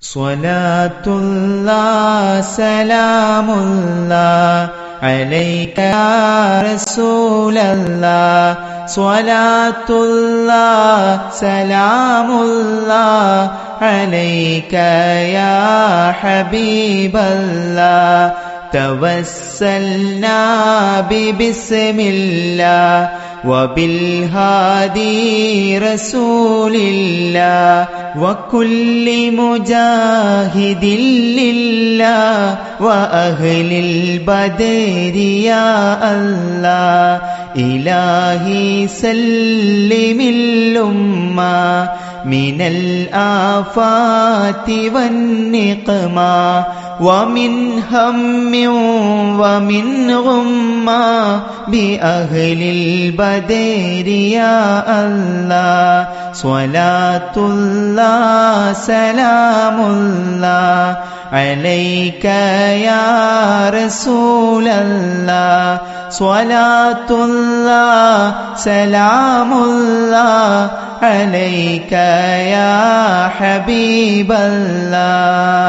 صلاة الله سلام الله عليك يا رسول الله صلاة الله سلام الله عليك يا حبيب الله توسلنا ببسم الله. وبالهادي رسول الله وكل مجاهد لله وأهل البدر يا الله إلهي سلم الأمة من الآفات والنقمة ومن هم ومن غمة بأهل البدر يا الله. صلاة الله سلام الله عليك يا رسول الله. صلاة الله سلام الله عليك يا حبيب الله.